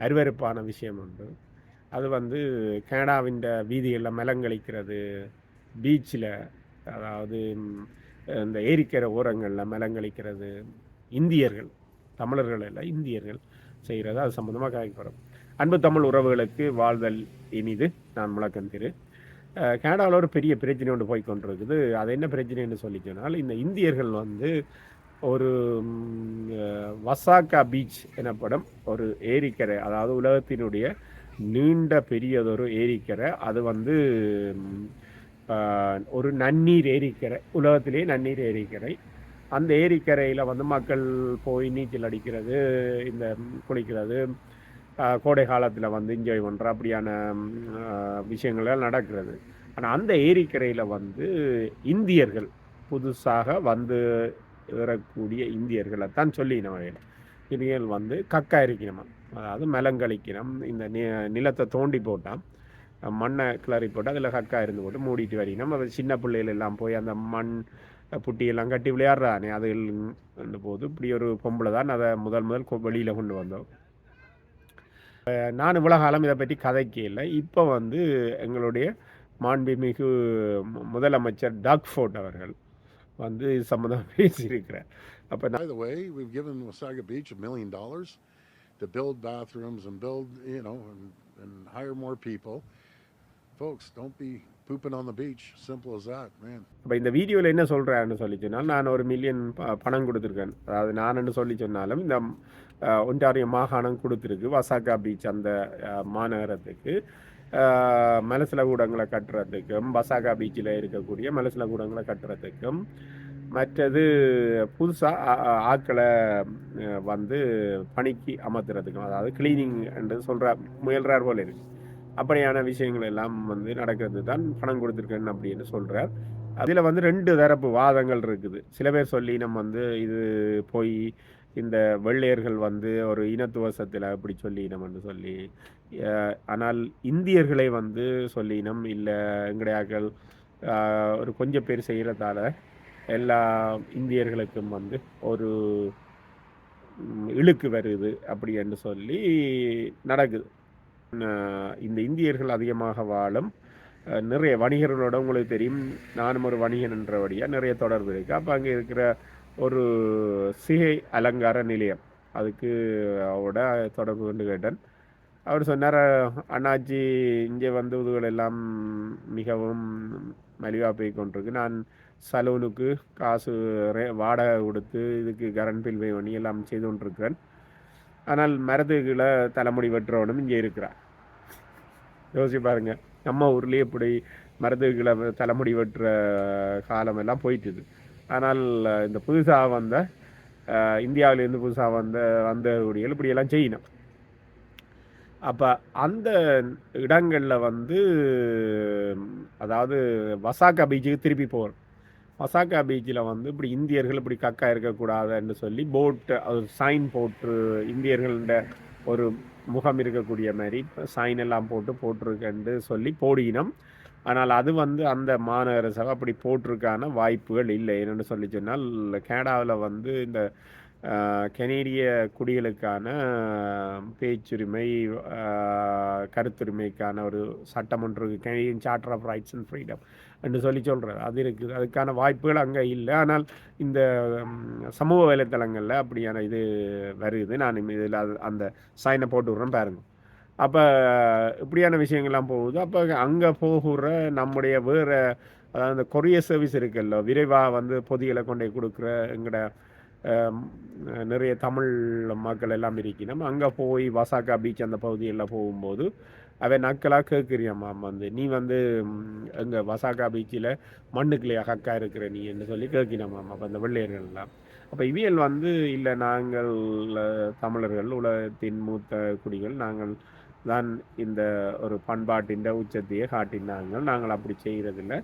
அருவருப்பான விஷயம் உண்டு. அது வந்து கனடாவின் வீதிகளில் மலங்களிக்கிறது பீச்சில் அதாவது இந்த ஏரிக்கரை ஓரங்களில் மலங்களிக்கிறது இந்தியர்கள் தமிழர்கள் இல்லை இந்தியர்கள் செய்கிறது அது சம்மந்தமாக காய்க்கிறோம் அன்பு தமிழ் உறவுகளுக்கு வாழ்தல் இனிது. நான் முழக்கம் திரு. கனடாவில் ஒரு பெரிய பிரச்சனை ஒன்று போய் கொண்டிருக்குது. அது என்ன பிரச்சனைன்னு சொல்லி சொன்னால் இந்த இந்தியர்கள் வந்து ஒரு வசாக்கா பீச் எனப்படும் ஒரு ஏரிக்கரை அதாவது உலகத்தினுடைய நீண்ட பெரியதொரு ஏரிக்கரை. அது வந்து ஒரு நன்னீர் ஏரிக்கரை உலகத்திலேயே நன்னீர் ஏரிக்கரை. அந்த ஏரிக்கரையில் வந்து மக்கள் போய் நீச்சல் அடிக்கிறது இந்த குளிக்கிறது கோடை காலத்தில் வந்து என்ஜாய் பண்ணுற அப்படியான விஷயங்கள்லாம் நடக்கிறது. ஆனால் அந்த ஏரிக்கரையில் வந்து இந்தியர்கள் புதுசாக வந்து வரக்கூடிய இந்தியர்களை. தான் சொல்லி நம்ம இந்தியர்கள் வந்து கக்கா இருக்கணும் அதாவது மலங்கழிக்கணும் இந்த நி நிலத்தை தோண்டி போட்டால் மண்ணை கிளறி போட்டு அதில் கக்கா இருந்து போட்டு மூடிட்டு வரையணும் அது சின்ன பிள்ளைகள் எல்லாம் போய் அந்த மண் புட்டியெல்லாம் கட்டி விளையாடுறானே. அது இருந்த போது இப்படி ஒரு பொம்பளை தான் அதை முதல் முதல் வெளியில் கொண்டு வந்தோம். நான் இவ்வளோ காலம் இதை பற்றி கதைக்கல. இப்போ வந்து எங்களுடைய மாண்புமிகு முதலமைச்சர் டாக் ஃபோர்ட் அவர்கள் வந்து இது சம்மந்தமாக பேசியிருக்கிறார் அப்போ By the way, we've given Wasaga Beach a million dollars to build bathrooms and build, you know, and, and hire more people. Folks, don't be pooping on the beach. Simple as that, man. அப்போ இந்த வீடியோவில் என்ன சொல்கிறேன்னு சொல்லி சொன்னால் நான் ஒரு million ப பணம் கொடுத்துருக்கேன் அதாவது நான் சொல்லி சொன்னாலும் இந்த ஒன்டாரியோ மாகாணம் கொடுத்துருக்கு வசாகா பீச் அந்த மாநகரத்துக்கு மலசில கூடங்களை கட்டுறதுக்கும் பசாகா பீச்சில் இருக்கக்கூடிய மலசில கூடங்களை கட்டுறதுக்கும் மற்றது புதுசாக ஆட்களை வந்து பணிக்கு அமர்த்துறதுக்கும் அதாவது கிளீனிங் என்று சொல்கிற முயல்றார் போல இருக்கு. அப்படியான விஷயங்கள் எல்லாம் வந்து நடக்கிறது தான் பணம் கொடுத்துருக்கேன் அப்படின்னு சொல்கிறார் அதில் வந்து ரெண்டு தரப்பு வாதங்கள் இருக்குது. சில பேர் சொல்லி நம்ம வந்து இது போய் இந்த வெள்ளையர்கள் வந்து ஒரு இனத்துவசத்தில் அப்படி சொல்லினம்னு சொல்லி ஆனால் இந்தியர்களை வந்து சொல்லினம் இல்லை எங்கடையாக்கள் ஒரு கொஞ்சம் பேர் செய்கிறதால எல்லா இந்தியர்களுக்கும் வந்து ஒரு இழுக்கு வருது அப்படி என்று சொல்லி நடக்குது. இந்த இந்தியர்கள் அதிகமாக வாழும் நிறைய வணிகர்களோட உங்களுக்கு தெரியும் நானும் ஒரு வணிகன் என்றபடியாக நிறைய தொடர்பு இருக்குது அப்போ அங்கே இருக்கிற ஒரு சிகை அலங்கார நிலையம். அதுக்கு அவரோட தொடர்பு கொண்டு கேட்டேன். அவர் சொன்னார் அண்ணாச்சி இங்கே வந்ததுகள் எல்லாம் மிகவும் மலிவாக போய் கொண்டிருக்கு. நான் சலூனுக்கு காசு ரே வாடகை கொடுத்து இதுக்கு கரண்ட் பில் பே பண்ணி எல்லாம் செய்து கொண்டிருக்கிறேன். ஆனால் மரத்துக்குள்ள தலைமுடி வெட்டுறவனும் இங்கே இருக்கிறார். யோசிச்சு பாருங்கள் நம்ம ஊர்லேயே இப்படி மரத்துக்குள்ள தலைமுடி வெட்டுற காலமெல்லாம் போயிட்டுது. ஆனால் இந்த புதுசாக வந்த இந்தியாவிலேருந்து புதுசாக வந்த வந்த இப்படியெல்லாம் செய்யணும். அப்போ அந்த இடங்களில் வந்து அதாவது வசாக்கா பீச்சுக்கு திருப்பி போகிறோம் வசாக்கா பீச்சில் வந்து இப்படி இந்தியர்கள் இப்படி கக்கா இருக்கக்கூடாதுன்னு சொல்லி போட்டு அது சைன் போட்டு இந்தியர்கள்ட ஒரு முகம் இருக்கக்கூடிய மாதிரி சைன் எல்லாம் போட்டு போட்டிருக்கேன்னு சொல்லி போடினோம் ஆனால் அது வந்து அந்த மாநகர சபை அப்படி போட்டிருக்கான வாய்ப்புகள் இல்லை. என்னென்னு சொல்லி சொன்னால் கனடாவில் வந்து இந்த கெனேடிய குடிகளுக்கான பேச்சுரிமை கருத்துரிமைக்கான ஒரு சட்டம் ஒன்று இருக்குது Canadian charter of rights and freedom என்று சொல்லி சொல்கிறார் அது இருக்குது. அதுக்கான வாய்ப்புகள் அங்கே இல்லை. ஆனால் இந்த சமூக வலைத்தளங்களில் அப்படியான இது வருது. நான் இதில் அது அந்த சைனை போட்டு விட்றேன் பாருங்கள் அப்போ இப்படியான விஷயங்கள்லாம் போகுது. அப்போ அங்கே போகிற நம்முடைய வேறு அதாவது அந்த கொரியர் சர்வீஸ் இருக்குல்ல விரைவாக வந்து பொதிகளை கொண்டு போய் கொடுக்குற எங்களோட நிறைய தமிழ் மக்கள் எல்லாம் இருக்கணும் அங்கே போய் வசாக்கா பீச் அந்த பகுதிகளில் போகும்போது அவை நக்கலாக கேட்குறியம்மா வந்து? நீ வந்து எங்கள் வசாக்கா பீச்சில் மண்ணுக்குள்ளே அக்கா இருக்கிற நீ என்று சொல்லி கேட்கினமாம் அப்போ அந்த வெள்ளையர்கள்லாம் அப்போ இவியல் வந்து இல்லை நாங்கள் தமிழர்கள் உலகத்தின் மூத்த குடிகள் நாங்கள் தான் இந்த ஒரு பண்பாட்டின் உச்சத்தையே காட்டினாங்க நாங்கள் அப்படி செய்கிறதில்ல.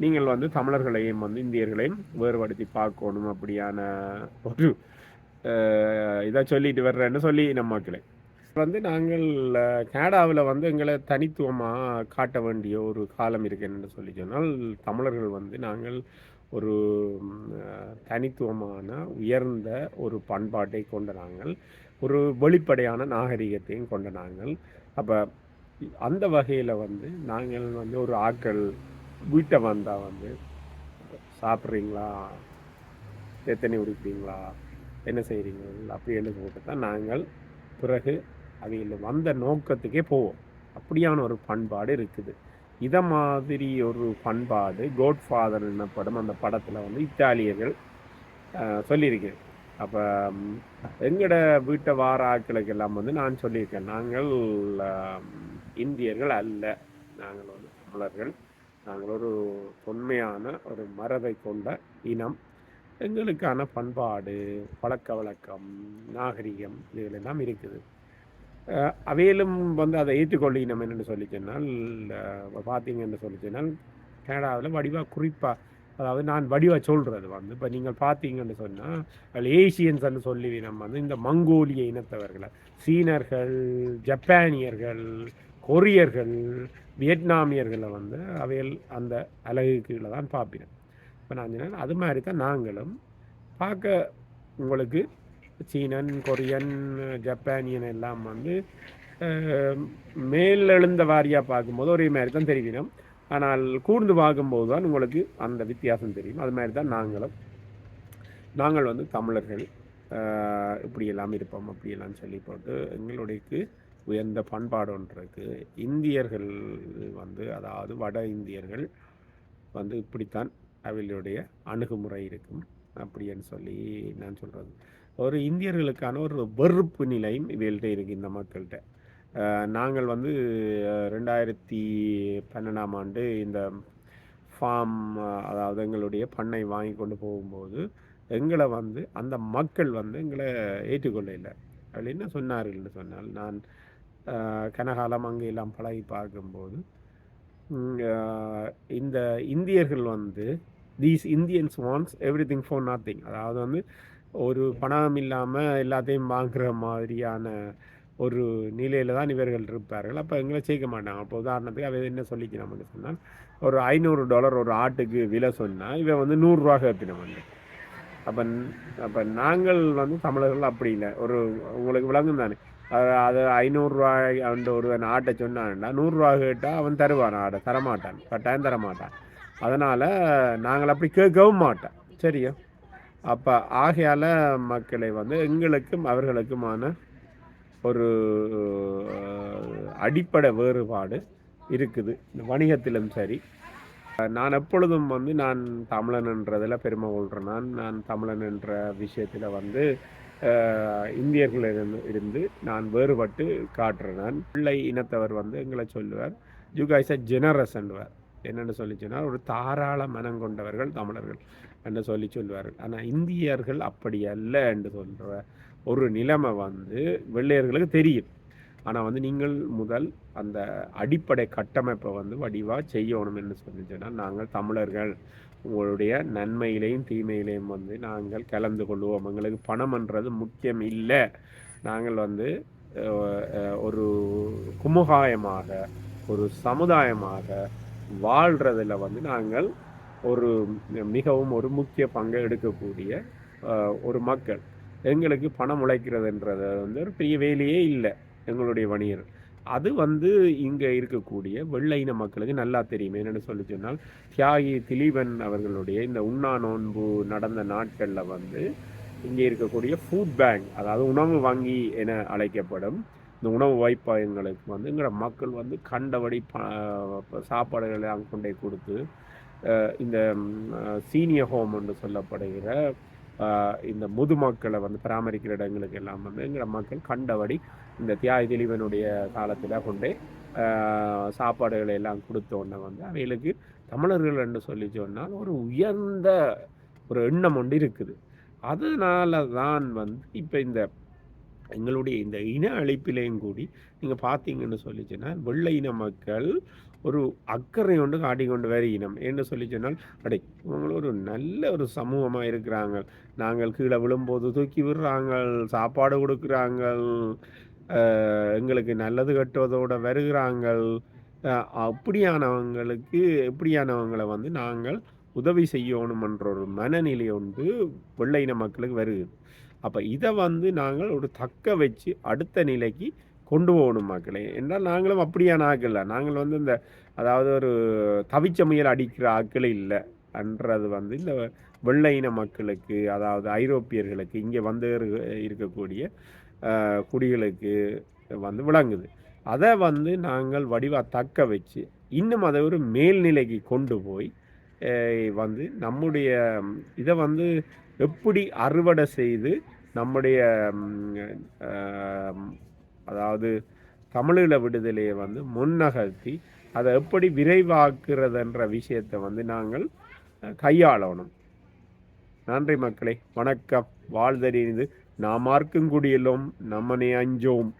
நீங்கள் வந்து தமிழர்களையும் வந்து இந்தியர்களையும் வேறுபடுத்தி பார்க்கணும் அப்படியான ஒரு இதை சொல்லிட்டு வர்றேன்னு சொல்லி நம்ம மக்களே வந்து நாங்கள் கனடாவில் வந்து எங்களை தனித்துவமாக காட்ட வேண்டிய ஒரு காலம் இருக்குன்னு சொல்லி சொன்னால் தமிழர்கள் வந்து நாங்கள் ஒரு தனித்துவமான உயர்ந்த ஒரு பண்பாட்டை கொண்ட நாங்கள் ஒரு வெளிப்படையான நாகரிகத்தையும் கொண்ட நாங்கள் அப்போ அந்த வகையில் வந்து நாங்கள் வந்து ஒரு ஆட்கள் வீட்டை வந்தால் வந்து சாப்பிட்றீங்களா? எத்தனை உடுப்பீங்களா என்ன செய்கிறீங்களா அப்படி எழுதி போட்டு தான் நாங்கள் பிறகு அவையில் வந்த நோக்கத்துக்கே போவோம். அப்படியான ஒரு பண்பாடு இருக்குது. இதை மாதிரி ஒரு பண்பாடு கோட் ஃபாதர் என்னப்படும் அந்த படத்தில் வந்து இத்தாலியர்கள் சொல்லியிருக்கேன் அப்போ எங்களோட வீட்டை வார ஆட்களுக்கு எல்லாம் வந்து நான் சொல்லியிருக்கேன். நாங்கள் இந்தியர்கள் அல்ல. நாங்கள் ஒரு தமிழர்கள். நாங்கள் ஒரு தொன்மையான ஒரு மரபை கொண்ட இனம். எங்களுக்கான பண்பாடு பழக்க வழக்கம் நாகரிகம் இதுகளெல்லாம் இருக்குது. அவையிலும் வந்து அதை ஏற்றுக்கொள்ளினம் என்னென்னு சொல்லி சொன்னால் பார்த்தீங்கன்னு சொல்லி சொன்னால் கனடாவில் வடிவாக குறிப்பாக அதாவது நான் வடிவாக சொல்கிறது வந்து இப்போ நீங்கள் பார்த்தீங்கன்னு சொன்னால் அதில் ஏசியன்ஸ்ன்னு சொல்லி நம்ம வந்து இந்த மங்கோலிய இனத்தவர்களை சீனர்கள் ஜப்பானியர்கள் கொரியர்கள் வியட்நாமியர்களை வந்து அவையில் அந்த அழகு கீழே தான் பார்ப்பினேன் இப்போ நான் சொன்னேன் அது மாதிரி தான் நாங்களும் பார்க்க உங்களுக்கு சீனன் கொரியன் ஜப்பானியன் எல்லாம் வந்து மேலெழுந்த வாரியாக பார்க்கும்போது ஒரே மாதிரி தான் தெரிவினோம். ஆனால் கூர்ந்து பார்க்கும்போது தான் உங்களுக்கு அந்த வித்தியாசம் தெரியும். அது மாதிரி தான் நாங்களும் நாங்கள் வந்து தமிழர்கள் இப்படியெல்லாம் இருப்போம் அப்படியெல்லாம் சொல்லி போட்டு எங்களுடைய உயர்ந்த பண்பாடு ஒன்று இருக்குது இந்தியர்கள் வந்து அதாவது வட இந்தியர்கள் வந்து இப்படித்தான் அவர்களுடைய அணுகுமுறை இருக்கும் அப்படின்னு சொல்லி நான் சொல்கிறது ஒரு இந்தியர்களுக்கான ஒரு வெறுப்பு நிலையும் இவர்கள்ட்ட இருக்குது இந்த மக்கள்கிட்ட. நாங்கள் வந்து ரெண்டாயிரத்தி பன்னெண்டாம் ஆண்டு இந்த ஃபார்ம் அதாவது எங்களுடைய பண்ணை வாங்கி கொண்டு போகும்போது எங்களை வந்து அந்த மக்கள் வந்து எங்களை ஏற்றுக்கொள்ள இல்லை. அதில் என்ன சொன்னார்கள்னு சொன்னால் நான் கனகாலம் அங்கே எல்லாம் பழகி பார்க்கும்போது இந்த இந்தியர்கள் வந்து these Indians wants everything for nothing அதாவது வந்து ஒரு பணம் இல்லாமல் எல்லாத்தையும் வாங்குகிற மாதிரியான ஒரு நிலையில் தான் இவர்கள் இருப்பார்கள். அப்போ எங்களை சேர்க்க மாட்டாங்க. அப்போ உதாரணத்துக்கு அவ என்ன சொல்லிக்கணும்னு சொன்னால் ஒரு ஐநூறு டாலர் ஒரு ஆட்டுக்கு விலை சொன்னால் இவன் வந்து நூறுரூவா கேட்பினோம் வந்து அப்போ அப்போ நாங்கள் வந்து தமிழர்கள் அப்படி இல்லை. ஒரு உங்களுக்கு விளங்கும் தானே. அது அது ஐநூறுரூவாய் அந்த ஒரு ஆட்டை சொன்னான்டா நூறுரூவா கேட்டால் அவன் தருவான் ஆடை தரமாட்டான். கட்டாயம் தரமாட்டான். அதனால் நாங்கள் அப்படி கேட்கவும் மாட்டோம். சரியா? அப்போ ஆகையால் மக்களை வந்து எங்களுக்கும் அவர்களுக்குமான ஒரு அடிப்படை வேறுபாடு இருக்குது. இந்த வணிகத்திலும் சரி. நான் எப்பொழுதும் வந்து நான் தமிழன் என்றதில் பெருமை கொள்கிறேன் நான் நான் தமிழன் என்ற விஷயத்தில் வந்து இந்தியர்களிடம் இருந்து நான் வேறுபட்டு காட்டுறேன் நான். பிள்ளை இனத்தவர் வந்து எங்களை சொல்லுவார் யூ கைஸ் அ ஜெனரஸ் என்பவர் என்னென்னு சொல்லி சொன்னால் ஒரு தாராள மனம் கொண்டவர்கள் தமிழர்கள் என்று சொல்லி சொல்வார்கள் ஆனால் இந்தியர்கள் அப்படி அல்ல என்று சொல்கிற ஒரு நிலைமை வந்து வெள்ளையர்களுக்கு தெரியும். ஆனால் வந்து நீங்கள் முதல் அந்த அடிப்படை கட்டமைப்பை வந்து வடிவாக செய்யணும் என்று சொல்லி சொன்னால் நாங்கள் தமிழர்கள். உங்களுடைய நன்மையிலையும் தீமையிலையும் வந்து நாங்கள் கலந்து கொள்வோம். எங்களுக்கு பணம்ன்றது முக்கியம் இல்லை. நாங்கள் வந்து ஒரு குமுகாயமாக ஒரு சமுதாயமாக வாழ்கிறதுல வந்து நாங்கள் ஒரு மிகவும் ஒரு முக்கிய பங்கை எடுக்கக்கூடிய ஒரு மக்கள். எங்களுக்கு பணம் உழைக்கிறதுன்றது வந்து ஒரு பெரிய வேலையே இல்லை எங்களுடைய வணிகர். அது வந்து இங்கே இருக்கக்கூடிய வெள்ளை இன மக்களுக்கு நல்லா தெரியும். என்னென்னு சொல்லி சொன்னால் தியாகி திலீபன் அவர்களுடைய இந்த உண்ணா நோன்பு நடந்த நாட்களில் வந்து இங்கே இருக்கக்கூடிய ஃபுட் பேங்க் அதாவது உணவு வங்கி என அழைக்கப்படும் இந்த உணவு வாய்ப்பாயங்களுக்கு வந்து எங்களோட மக்கள் வந்து கண்டபடி ப சாப்பாடுகளை அங்கே கொண்டே கொடுத்து இந்த சீனியர் ஹோம் என்று சொல்லப்படுகிற இந்த முதுமக்களை வந்து பராமரிக்கிற இடங்களுக்கு எல்லாம் வந்து எங்களோட மக்கள் கண்டபடி இந்த தியாகி தெளிவனுடைய காலத்தில் கொண்டே சாப்பாடுகளை எல்லாம் கொடுத்தோன்னே வந்து அவைகளுக்கு தமிழர்கள் என்று சொல்லி சொன்னால் ஒரு உயர்ந்த ஒரு எண்ணம் ஒன்று இருக்குது. அதனால தான் வந்து இப்போ இந்த எங்களுடைய இந்த இன அழிப்பிலையும் கூடி நீங்கள் பார்த்தீங்கன்னு சொல்லிச்சுன்னா வெள்ளை இன மக்கள் ஒரு அக்கறை கொண்டு காட்டிக்கொண்டு வர இனம். என்று சொல்லி சொன்னால் அடே இவங்க ஒரு நல்ல ஒரு சமூகமாக இருக்கிறாங்க. நாங்கள் கீழே விழும்போது தூக்கி விடுறாங்க சாப்பாடு கொடுக்குறாங்க எங்களுக்கு நல்லது கட்டுவதோட வருகிறாங்க. அப்படியானவங்களுக்கு எப்படியானவங்களை வந்து நாங்கள் உதவி செய்யணுமன்ற ஒரு மனநிலை ஒன்று வெள்ளை இன மக்களுக்கு வருது அப்போ இதை வந்து நாங்கள் ஒரு தக்க வச்சு அடுத்த நிலைக்கு கொண்டு போகணும் மக்களே. என்றால் நாங்களும் அப்படியான ஆக்கள் இல்லை நாங்கள் வந்து இந்த அதாவது ஒரு தவிச்ச முயல் அடிக்கிற ஆட்கள் இல்லை. அன்றது வந்து இந்த வெள்ளை இன மக்களுக்கு அதாவது ஐரோப்பியர்களுக்கு இங்கே வந்து இருக்கக்கூடிய குடிகளுக்கு வந்து விளங்குது. அதை வந்து நாங்கள் வடிவாக தக்க வச்சு இன்னும் அதை ஒரு மேல்நிலைக்கு கொண்டு போய் வந்து நம்முடைய இதை வந்து எப்படி அறுவடை செய்து நம்முடைய அதாவது தமிழீழ விடுதலையை வந்து முன்னகர்த்தி அதை எப்படி விரைவாக்குறதுன்ற விஷயத்தை வந்து நாங்கள் கையாளணும். நன்றி மக்களே. வணக்கம். வாழ்தறிந்து நாமார்க்கும் குடியிலும் நம்மனை அஞ்சோம்.